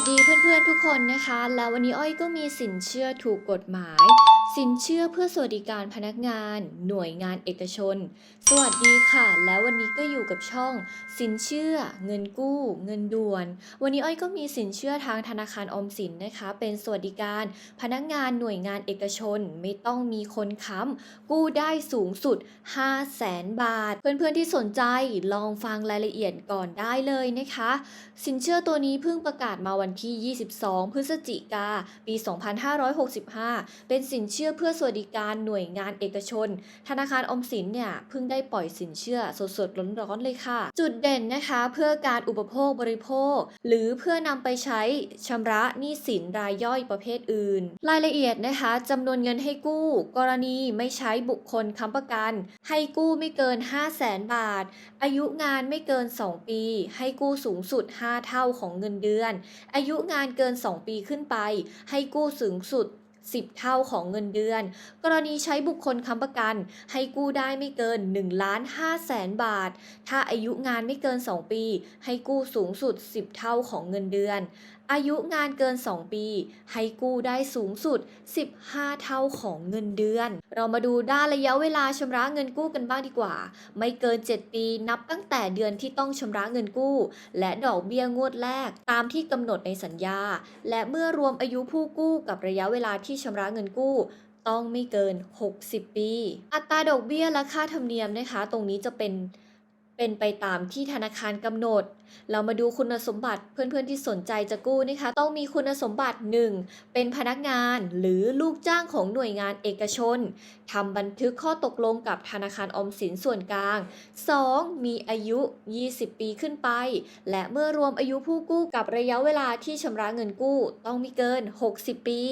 วัสดีเพื่อนๆทุกคนนะคะ แล้ววันนี้อ้อยก็มีสินเชื่อถูกกฎหมาย สินเชื่อเพื่อสวัสดิการพนักงาน หน่วยงานเอกชน สวัสดีค่ะ แล้ววันนี้ก็อยู่กับช่อง สินเชื่อ เงินกู้ เงินด่วน วันนี้อ้อยก็มีสินเชื่อทางธนาคารออมสินนะคะ เป็นสวัสดิการ พนักงานหน่วยงานเอกชน ไม่ต้องมีคนค้ำกู้ได้สูงสุด 5 0 0แสนบาท เพื่อนๆที่สนใจลองฟังรายละเอียดก่อนได้เลยนะคะ สินเชื่อตัวนี้เพิ่งประกาศมาวันที่ 22 พฤศจิกาปี 2565 เป็นสินเชื่อเพื่อสวัสดิการหน่วยงานเอกชน ธนาคารออมสินเนี่ยเพิ่งได้ปล่อยสินเชื่อสดๆร้อนๆเลยค่ะ จุดเด่นนะคะเพื่อการอุปโภคบริโภค หรือเพื่อนำไปใช้ชำระหนี้สินรายย่อยประเภทอื่น รายละเอียดนะคะจำนวนเงินให้กู้ กรณีไม่ใช้บุคคลค้ำประกัน ให้กู้ไม่เกิน 5 0 0แสนบาท อายุงานไม่เกิน 2 ปี ให้กู้สูงสุด 5 เท่าของเงินเดือน อายุงานเกิน 2 ปีขึ้นไป ให้กู้สูงสุด 10 เท่าของเงินเดือน กรณีใช้บุคคลค้ำประกัน ให้กู้ได้ไม่เกิน1ล้าน5แสนบาท ถ้าอายุงานไม่เกิน 2 ปี ให้กู้สูงสุด 10 เท่าของเงินเดือน อายุงานเกิน 2 ปี ให้กู้ได้สูงสุด 15 เท่าของเงินเดือน เรามาดูด้านระยะเวลาชำระเงินกู้กันบ้างดีกว่า ไม่เกิน 7 ปีนับตั้งแต่เดือนที่ต้องชำระเงินกู้ และดอกเบี้ยงวดแรก ตามที่กำหนดในสัญญา และเมื่อรวมอายุผู้กู้กับระยะเวลาที่ชำระเงินกู้ต้องไม่เกิน 60 ปี อัตราดอกเบี้ยและค่าธรรมเนียมนะคะ ตรงนี้จะเป็น เป็นไปตามที่ธนาคารกำหนด เรามาดูคุณสมบัติเพื่อนๆที่สนใจจะกู้นะคะ ต้องมีคุณสมบัติ 1. เป็นพนักงานหรือลูกจ้างของหน่วยงานเอกชนทำบันทึกข้อตกลงกับธนาคารอมสินส่วนกลาง 2. มีอายุ 20 ปีขึ้นไป และเมื่อรวมอายุผู้กู้กับระยะเวลาที่ชำระเงินกู้ ต้องมีเกิน 60 ปี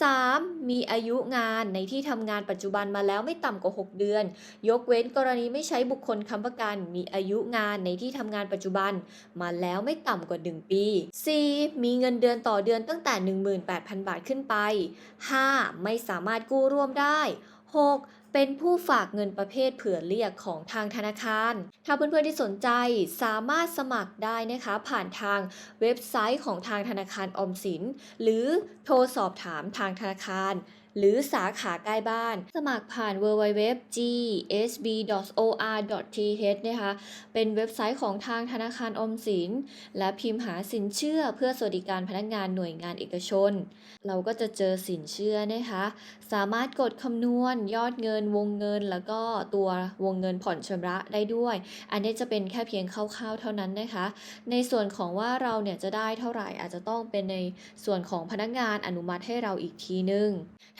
3. มีอายุงานในที่ทำงานปัจจุบันมาแล้วไม่ต่ำกว่า 6 เดือน ยกเว้นกรณีไม่ใช้บุคคลค้ำประกันมีีอายุงานในที่ทำงานปัจจุบัน มาแล้วไม่ต่ำกว่า 1 ปี 4. มีเงินเดือนต่อเดือนตั้งแต่ 18,000 บาทขึ้นไป 5. ไม่สามารถกู้ร่วมได้ 6. เป็นผู้ฝากเงินประเภทเผื่อเรียกของทางธนาคาร ถ้าเพื่อนๆที่สนใจสามารถสมัครได้นะคะ ผ่านทางเว็บไซต์ของทางธนาคารออมสิน หรือโทรสอบถามทางธนาคาร หรือสาขาใกล้บ้าน สมัครผ่าน www.gsb.or.th นะคะเป็นเว็บไซต์ของทางธนาคารอมสิน และพิมพ์หาสินเชื่อเพื่อสวัสดิการพนักงานหน่วยงานเอกชน เราก็จะเจอสินเชื่อนะคะสามารถกดคำนวณยอดเงินวงเงิน แล้วก็ตัววงเงินผ่อนชำระได้ด้วย อันนี้จะเป็นแค่เพียงคร่าวๆเท่านั้นนะคะ ในส่วนของว่าเราเนี่ยจะได้เท่าไหร่อาจจะต้องเป็นในส่วนของพนักงานอนุมัติให้เราอีกทีนึง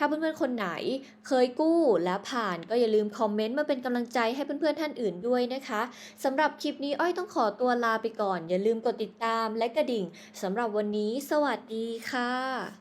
ถ้าเพื่อนๆคนไหน เคยกู้และผ่านก็อย่าลืมคอมเมนต์มาเป็นกำลังใจให้เพื่อนๆท่านอื่นด้วยนะคะสำหรับคลิปนี้อ้อยต้องขอตัวลาไปก่อน อย่าลืมกดติดตามและกระดิ่งสำหรับวันนี้ สวัสดีค่ะ